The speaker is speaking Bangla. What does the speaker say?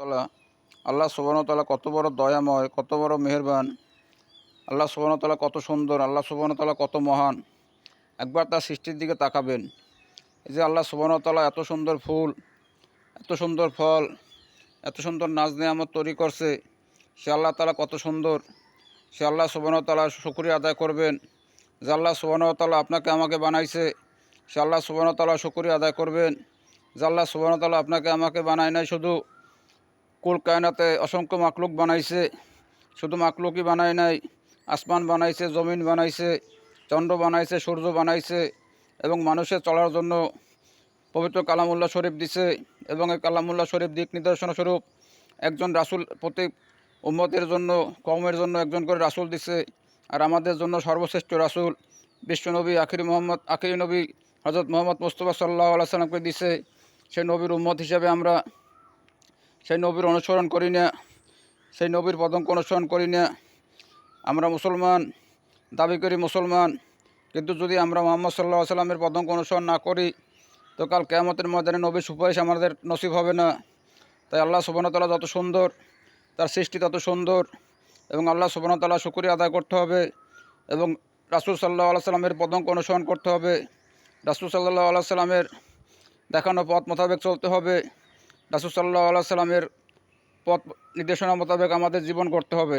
তালা আল্লাহ সুবাহতালা কত বড় দয়াময়, কত বড় মেহেরবান। আল্লাহ সুবাহতালা কত সুন্দর, আল্লাহ সুবাহতালা কত মহান। একবার তার সৃষ্টির দিকে তাকাবেন। এই যে আল্লাহ সুবাহতালা এত সুন্দর ফুল, এত সুন্দর ফল, এত সুন্দর নাচ নিয়ে আমার তৈরি করছে, সে আল্লাহ তালা কত সুন্দর। সে আল্লাহ সুবাহতালা শুক্রিয়া আদায় করবেন। যে আল্লাহ সুবাহতালা আপনাকে আমাকে বানাইছে, সে আল্লাহ সুবাহতালা শুক্রিয়া আদায় করবেন। যে আল্লাহ সুবাহতালা আপনাকে আমাকে বানায় নাই শুধু কুল কায়নাতে অসংখ্য মাকলুক বানাইছে, শুধু মাকলুকই বানায় নাই, আসমান বানাইছে, জমিন বানাইছে, চন্দ্র বানাইছে, সূর্য বানাইছে, এবং মানুষের চলার জন্য পবিত্র কালামুল্লাহ শরীফ দিছে, এবং এই কালামুল্লাহ শরীফ দিক নিদর্শন স্বরূপ একজন রাসুল প্রতি উম্মতের জন্য কমের জন্য একজন করে রাসুল দিছে, আর আমাদের জন্য সর্বশ্রেষ্ঠ রাসুল বিশ্বনবী আখির মোহাম্মদ, আখির নবী হজরত মোহাম্মদ মুস্তফা সাল্লাহ আল্লাহ সাল্লামকে দিছে সেই নবীর উম্মত হিসাবে আমরা সেই নবীর অনুসরণ করি না, সেই নবীর পদঙ্ক অনুসরণ করি না। আমরা মুসলমান, দাবি করি মুসলমান, কিন্তু যদি আমরা মোহাম্মদ সাল্লাহ সাল্লামের পদঙ্ক অনুসরণ না করি, তো কাল কেয়ামতের ময়দানে নবীর সুপারিশ আমাদের নসিব হবে না। তাই আল্লাহ সুবাহতাল্লাহ যত সুন্দর, তার সৃষ্টি তত সুন্দর, এবং আল্লাহ সুবাহতাল্লাহ শুকুরি আদায় করতে হবে, এবং রাসুল সাল্লাহ আল্লাহ সাল্লামের পদঙ্ক অনুসরণ করতে হবে। রাসুল সাল্লাহ আল্লাহ সাল্লামের দেখানো পথ মোতাবেক চলতে হবে। রাসুল সাল্লাহ আল্লাহ সাল্লামের পথ নির্দেশনা মোতাবেক আমাদের জীবন করতে হবে।